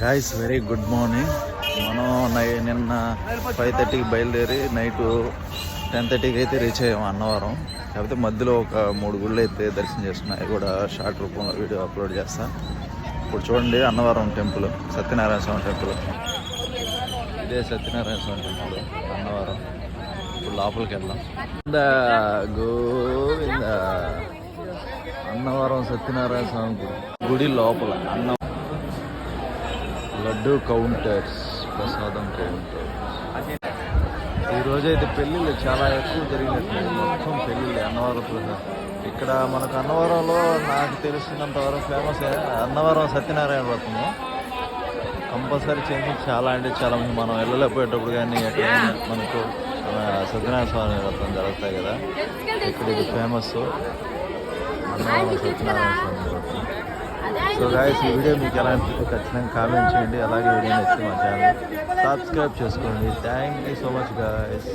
Guys very good morning మనం నై నిన్న ఫైవ్ థర్టీకి బయలుదేరి నైట్ టెన్ థర్టీకి అయితే రీచ్ అయ్యాము అన్నవరం. కాకపోతే మధ్యలో ఒక మూడు గుళ్ళు అయితే దర్శనం చేస్తున్నాయి కూడా షార్ట్ రూపంలో వీడియో అప్లోడ్ చేస్తా. ఇప్పుడు చూడండి అన్నవరం టెంపుల్ సత్యనారాయణ స్వామి టెంపుల్ ఇదే సత్యనారాయణ స్వామి టెంపుల్ అన్నవరం. ఇప్పుడు లోపలికి వెళ్దాం. గోవింద. అన్నవరం సత్యనారాయణ స్వామి గుడి. గుడి లోపల అన్న లడ్డు కౌంటర్స్ ప్రసాదం కౌంటర్ ఈరోజు అయితే పెళ్ళిళ్ళు చాలా ఎక్కువ జరిగినట్టు మొత్తం పెళ్ళిళ్ళు అన్నవరం ప్రసాద్. ఇక్కడ మనకు అన్నవరంలో నాకు తెలిసినంత వరకు ఫేమస్ అన్నవరం సత్యనారాయణ వ్రతము. కంపల్సరీ చేసి చాలా అంటే చాలా మంది మనం వెళ్ళలేకపోయేటప్పుడు కానీ ఎక్కడైనా మనకు సత్యనారాయణ స్వామి వ్రతం జరుగుతాయి కదా. ఇక్కడ ఇది ఫేమస్ అన్నవరం సత్యనారాయణ స్వామి వ్రతం. సో గాయస్ ఈ వీడియో మీకు ఎలా అనిపిస్తే ఖచ్చితంగా కామెంట్ చేయండి అలాగే వీడియో నచ్చితే మా ఛానల్ సబ్స్క్రైబ్ చేసుకోండి. Thank you so much guys